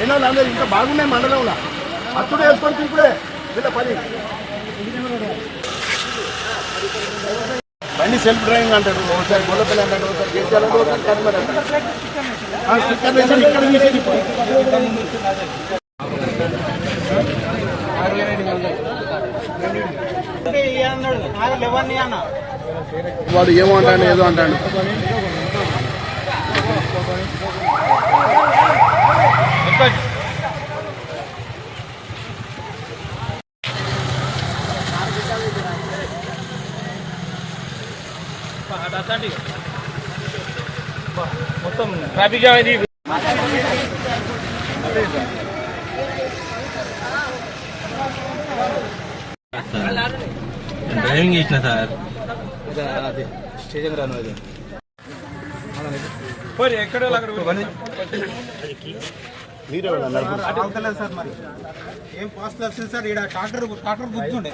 ఉండాలి అందరూ ఇంకా బాగున్నాయి మండలంలో. అచ్చుడు వేసుకొని తిప్పుడే. వీళ్ళ పని. బండి సెల్ఫ్ డ్రైవింగ్ అంటారు. ఒకసారి గొల్లపల్లి అంటారు. ఒకసారి గెలిచారు ఒకసారి కరీంనగర్ అంటారు. ఇక్కడ తీసేది ఇప్పుడు వాడు ఏమో అంటాడు ఏదో అంటాడు. మొత్తం ట్రాఫిక్ జామ్ అయింది. డ్రైవింగ్ చేసిన సార్. పోయి ఎక్కడో అక్కడ మీరే వెళ్ళండి అవతలేదు సార్ మరి. ఏం పాస్ట్ వచ్చింది సార్ ఇక్కడ ట్రాక్టర్ ట్రాక్టర్ గుర్తుండే.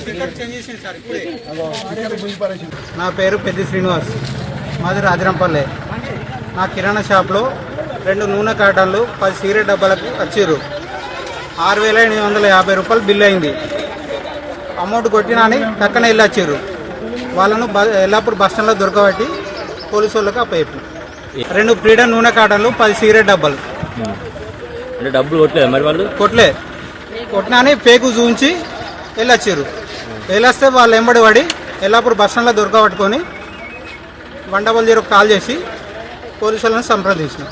స్టిక్కర్ చేంజ్ చేసింది సార్ ఇప్పుడే. నా పేరు పెద్ది శ్రీనివాస్. మాది రాజరంపల్లె. నా కిరాణా షాప్లో రెండు నూనె కాటన్లు పది సిగరెట్ డబ్బాలకు వచ్చిర్రు ఆరు వేల ఎనిమిది వందల యాభై రూపాయలు బిల్ అయింది. అమౌంట్ కొట్టినా అని టక్కన వెళ్ళి వాళ్ళను ఎల్లప్పుడు బస్ స్టాండ్లో దొరకబట్టి పోలీసు వాళ్ళకి అప్పయ్యారు రెండు ఫ్రీడమ్ నూనె కాటన్లు పది సిగరెట్ డబ్బాలు. అంటే డబ్బులు కొట్టలేదు మరి వాళ్ళు? కొట్లే. కొట్టినా అని పేకు చూంచి వెళ్ళొచ్చారు వెళ్ళొస్తే వాళ్ళు ఎంబడి పడి ఎల్లాపూర్ బస్ స్టాండ్లో దొరకబట్టుకొని వన్ డబల్ జీరో కాల్ చేసి పోలీసులను సంప్రదించిన.